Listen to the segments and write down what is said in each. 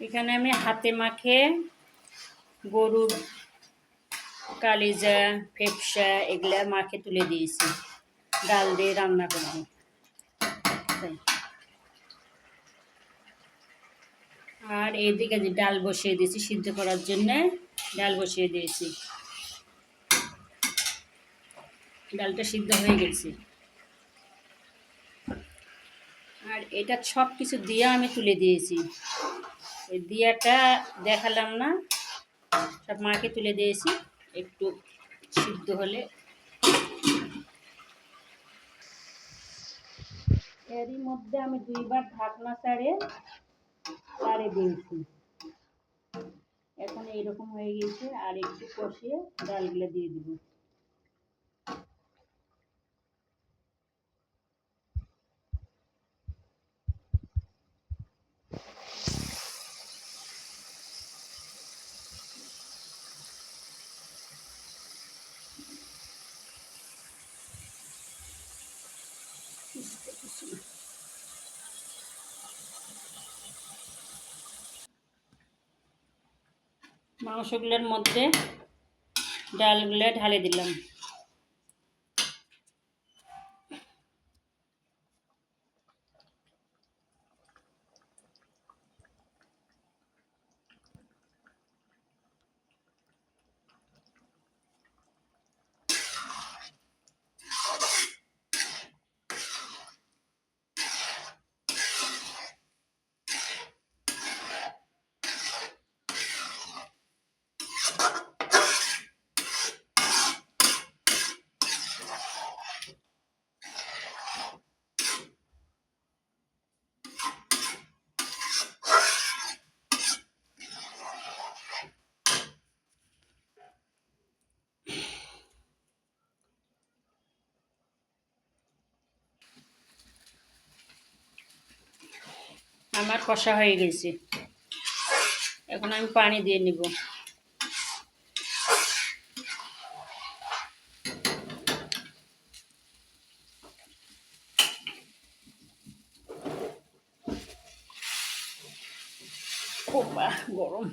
এখানে আমি হাতে মাখে গরুর কালিজা, ফেপসা এগুলা মাখে তুলে দিয়েছি। ডাল দিয়ে রান্না করব। আর এইদিকে যে ডাল বসিয়ে দিয়েছি সিদ্ধ করার জন্যে ডাল বসিয়ে দিয়েছি। ডালটা সিদ্ধ হয়ে গেছে। আর এটা সব কিছু দিয়ে আমি তুলে দিয়েছি। এই দিয়াটা দেখালাম না। সব মাকে তুলে দিয়েছি। একটু সিদ্ধ হলে। এরই মধ্যে আমি দুইবার ঢাকনা ছাড়ে ছাড়ে দিয়েছি। এখন এইরকম হয়ে গেছে আর একটু কষিয়ে ডালগুলো দিয়ে দিব। মাংসগুলোর মধ্যে ডালগুলো ঢালে দিলাম। আমার কষা হয়ে গেছে। এখন আমি পানি দিয়ে নিব। গরম।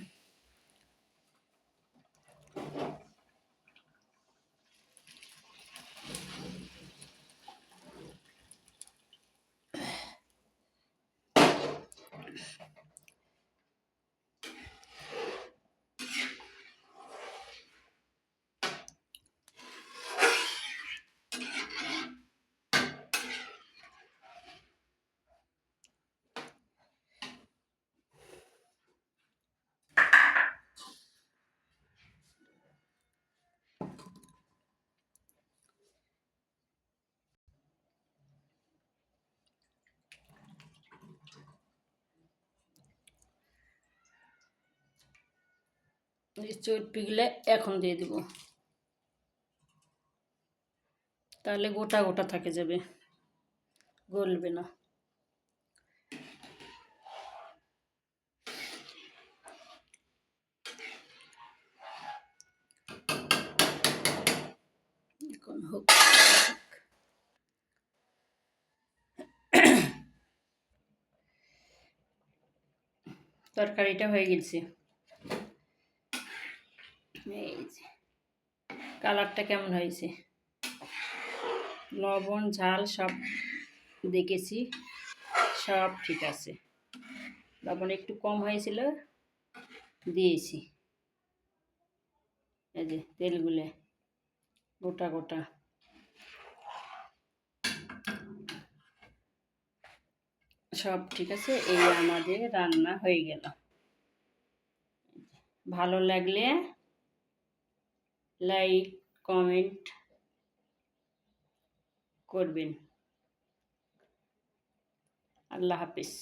এই চর্পিগুলো এখন দিয়ে দিব। তাহলে গোটা গোটা থাকে যাবে। গলবে না। এখন হোক। তরকারিটা হয়ে গেছে। এই যে, কালারটা কেমন হয়েছে? লবণ, ঝাল সব দেখেছি, সব ঠিক আছে। লবণ একটু কম হয়েছিল, দিয়েছি। এই যে, তেলগুলো গোটা গোটা। সব ঠিক আছে, এই আমাদের রান্না হয়ে গেল। ভালো লাগলে লাইক কমেন্ট করবেন। আল্লাহ হাফিজ।